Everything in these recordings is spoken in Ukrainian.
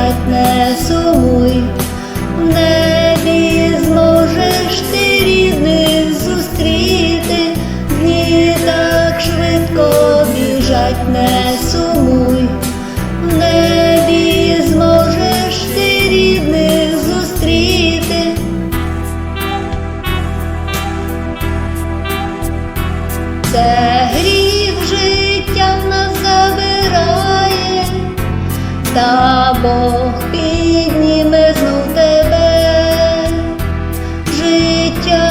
плать, не сумуй, не зможеш ти рідних зустріти, дні так швидко біжать, не сумуй, не зможеш ти рідних зустріти. Це та Бог підніме знов тебе життя.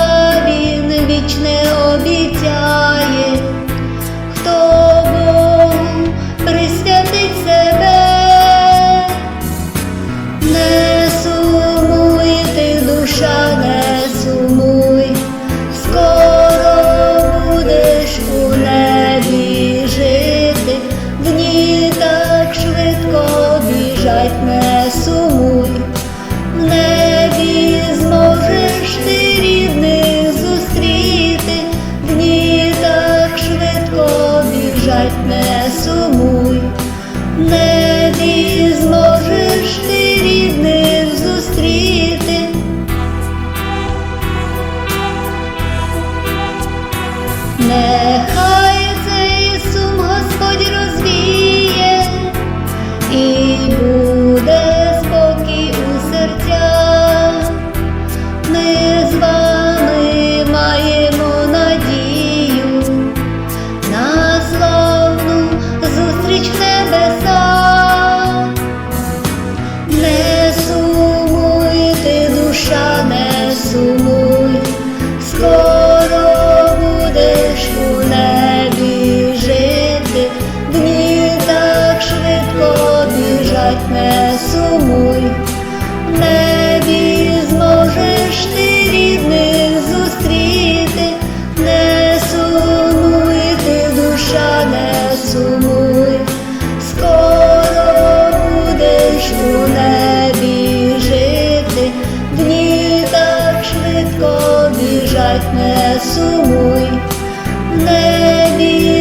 Live так не сумуй, не бій.